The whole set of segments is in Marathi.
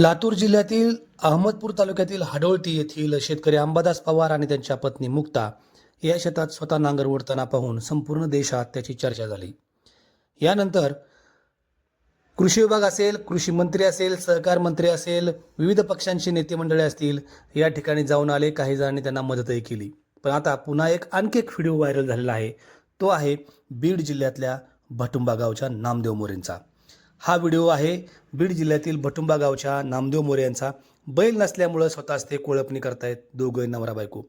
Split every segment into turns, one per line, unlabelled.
लातूर जिल्ह्यातील अहमदपूर तालुक्यातील हाडोळती येथील शेतकरी अंबादास पवार आणि त्यांच्या पत्नी मुक्ता या शेतात स्वतः नांगर ओढताना पाहून संपूर्ण देशात त्याची चर्चा झाली. यानंतर कृषी विभाग असेल कृषी मंत्री असेल सहकार मंत्री असेल विविध पक्षांची नेतेमंडळे असतील या ठिकाणी जाऊन आले. काही जणांनी त्यांना मदतही केली. पण आता पुन्हा एक आणखी एक व्हिडिओ व्हायरल झालेला आहे. तो आहे बीड जिल्ह्यातल्या भटुंबा गावच्या नामदेव मोरेंचा. हा व्हिडिओ आहे बीड जिल्ह्यातील भटुंबा गावच्या नामदेव मोरे यांचा. बैल नसल्यामुळं स्वतःच ते कोळपणी करतायत दोघं नवरा बायको.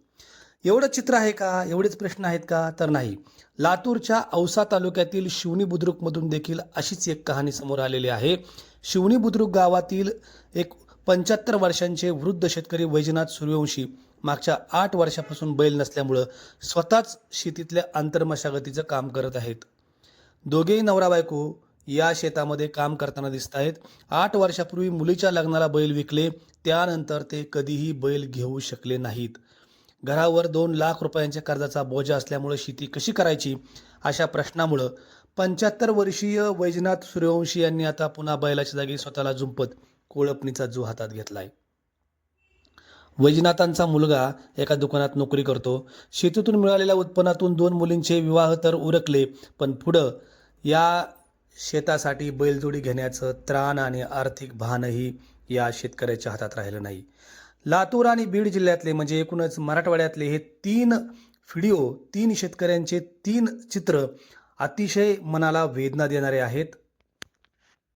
एवढं चित्र आहे का? एवढेच प्रश्न आहेत का? तर नाही. लातूरच्या औसा तालुक्यातील शिवणी बुद्रुकमधून देखील अशीच एक कहाणी समोर आलेली आहे. शिवणी बुद्रुक गावातील एक पंच्याहत्तर वर्षांचे वृद्ध शेतकरी वैजनाथ सूर्यवंशी मागच्या आठ वर्षापासून बैल नसल्यामुळं स्वतःच शेतीतल्या आंतरमशागतीचं काम करत आहेत. दोघेही नवरा बायको या शेतामध्ये काम करताना दिसत आहेत. आठ वर्षापूर्वी मुलीच्या लग्नाला बैल विकले त्यानंतर ते कधीही बैल घेऊ शकले नाहीत. घरावर दोन लाख रुपयांच्या कर्जाचा बोजा असल्यामुळे शेती कशी करायची अशा प्रश्नामुळं पंच्याहत्तर वर्षीय वैजनाथ सूर्यवंशी यांनी आता पुन्हा बैलाच्या जागी स्वतःला झुंपत कोळपणीचा जो हातात घेतलाय. वैजनाथांचा मुलगा एका दुकानात नोकरी करतो. शेतीतून मिळालेल्या उत्पन्नातून दोन मुलींचे विवाह तर उरकले पण पुढं या शेतासाठी बैलजोडी घेण्याचं त्राण आणि आर्थिक भानही या शेतकऱ्याच्या हातात राहिलं नाही. लातूर आणि बीड जिल्ह्यातले म्हणजे एकूणच मराठवाड्यातले हे तीन व्हिडिओ तीन शेतकऱ्यांचे तीन चित्र अतिशय मनाला वेदना देणारे आहेत.